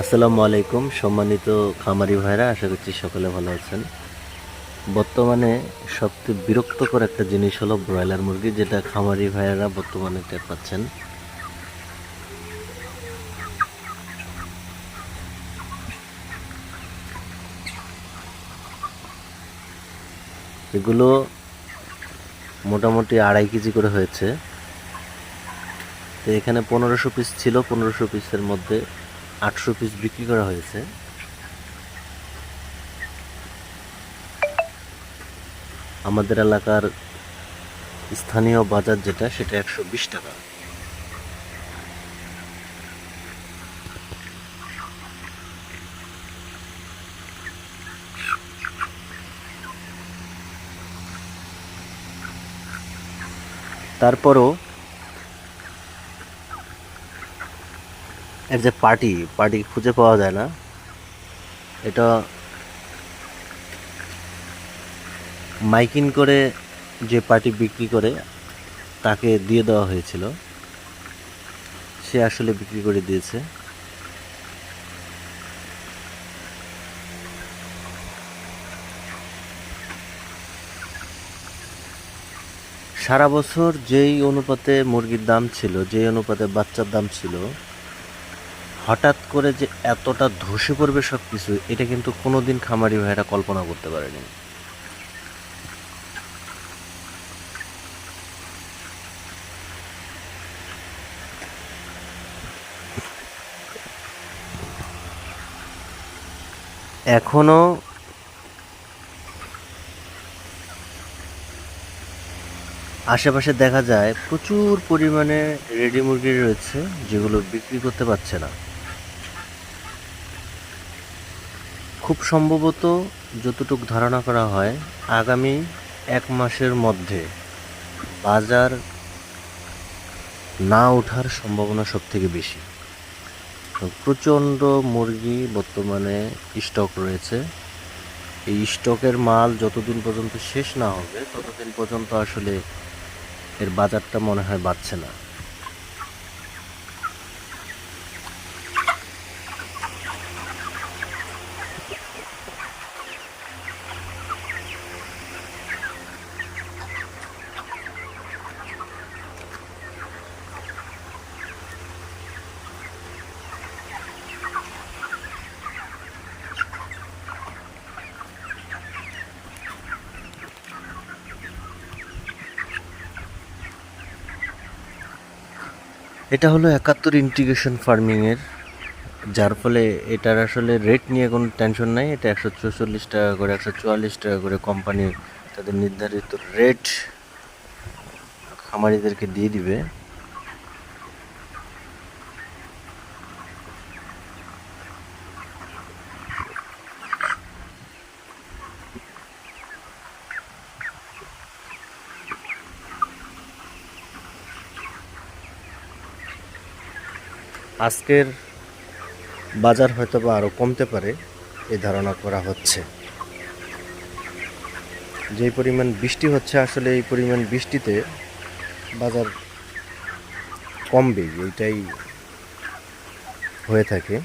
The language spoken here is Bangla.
আসসালামু আলাইকুম, সম্মানিত খামারি ভাইরা, আশা করছি সকলে ভালো আছেন। বর্তমানে সবচেয়ে বিরক্তকর একটা জিনিস হলো ব্রয়লার মুরগি, যেটা খামারি ভাইয়েরা বর্তমানে টের পাচ্ছেন। এগুলো মোটামুটি আড়াই কেজি করে হয়েছে। তো এখানে পনেরোশো পিস ছিল, পনেরোশো পিসের মধ্যে আটশো পিস বিক্রি করা হয়েছে। আমাদের এলাকার স্থানীয় বাজার যেটা, সেটা একশো বিশ টাকা। তারপরও এর যে পার্টি পার্টি খুঁজে পাওয়া যায় না। এটা মাইকিং করে যে পার্টি বিক্রি করে, তাকে দিয়ে দেওয়া হয়েছিল। সে আসলে বিক্রি করে দিয়েছে। সারা বছর যেই অনুপাতে মুরগির দাম ছিল, যেই অনুপাতে বাচ্চার দাম ছিল হঠাৎ করে যে এতটা ধসে পড়বে সব কিছু এটা কিন্তু কোনোদিন খামারি ভাইরা কল্পনা করতে পারেনি। এখনও আশেপাশে দেখা যায় প্রচুর পরিমাণে রেডি মুরগি রয়েছে, যেগুলো বিক্রি করতে পারছে না। খুব সম্ভবত যতটুকু ধারণা করা হয়, আগামী এক মাসের মধ্যে বাজার না ওঠার সম্ভাবনা সব থেকে বেশি প্রচণ্ড মুরগি বর্তমানে স্টক রয়েছে। এই স্টকের মাল যতদিন পর্যন্ত শেষ না হবে, ততদিন পর্যন্ত আসলে এর বাজারটা মনে হয় বাড়ছে না। এটা হলো একাত্তর ইন্টিগ্রেশন ফার্মিংয়ের যার ফলে এটার আসলে রেট নিয়ে কোনো টেনশন নাই। এটা একশো চৌচল্লিশ টাকা করে, একশো চুয়াল্লিশ টাকা করে কোম্পানি তাদের নির্ধারিত রেট খামারিদেরকে দিয়ে দিবে। আজকের বাজার হয়তো বা আরও কমতে পারে এই ধারণা করা হচ্ছে। যে পরিমাণ বৃষ্টি হচ্ছে, আসলে এই পরিমাণ বৃষ্টিতে বাজার কমবেই, এইটাই হয়ে থাকে।